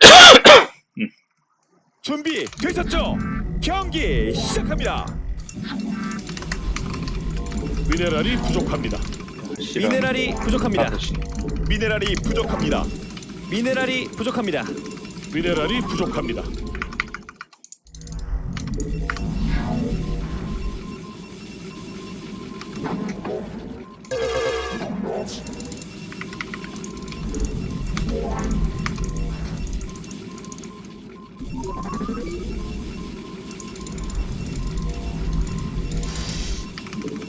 준비 되셨죠? 경기 시작합니다. 미네랄이 부족합니다. 미네랄이 부족합니다. 미네랄이 부족합니다. 미네랄이 부족합니다. 미네랄이 부족합니다.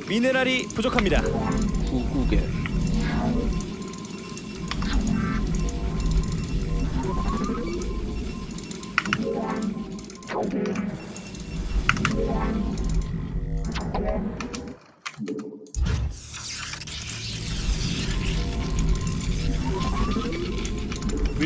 미네랄이 부족합니다. 구구개.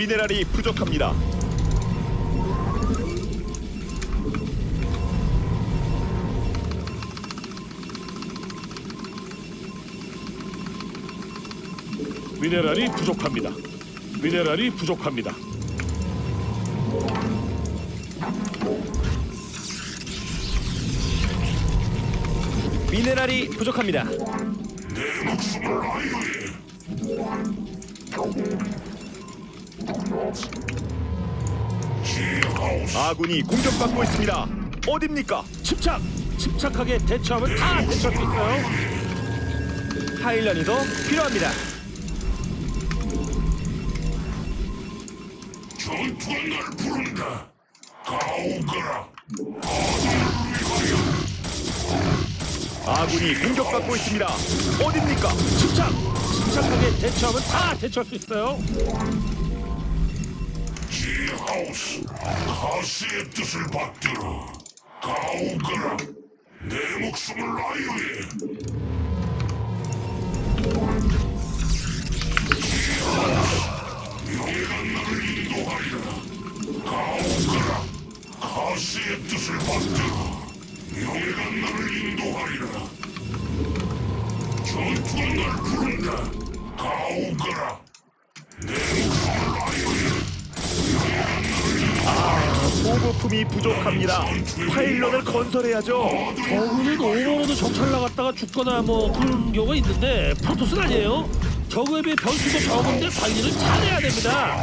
미네랄이 부족합니다. 미네랄이 부족합니다. 미네랄이 부족합니다. 미네랄이 부족합니다. 아 군이 공격받고 있습니다. 어딥니까? 침착! 침착하게 대처하면 다 대처할 수 있어요. 파일런이 더 필요합니다. 전투가 날 부른다. 가오거라. 아군이 공격받고 있습니다. 어딥니까? 침착! 침착하게 대처하면 다 대처할 수 있어요. 가스의 뜻을 받들어. 가오거라. 내 목숨을. 지하우스. 명예가 나를 인도하리라. 가오거라. 가스의 뜻을 받들어. 명예가 나를 인도하리라. 전투가 날 부른다. 가오거라. 보급품이 부족합니다. 파일런을 건설해야죠. 저그는 오버로드 정찰 나갔다가 죽거나 뭐 그런 경우가 있는데 프로토스는 아니에요. 저그에 비해 변수도 적은데 관리를 잘해야 됩니다.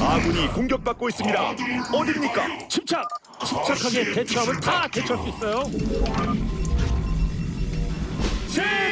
아군이 공격받고 있습니다. 어딥니까? 침착! 침착하게 대처하면 다 대처할 수 있어요. 제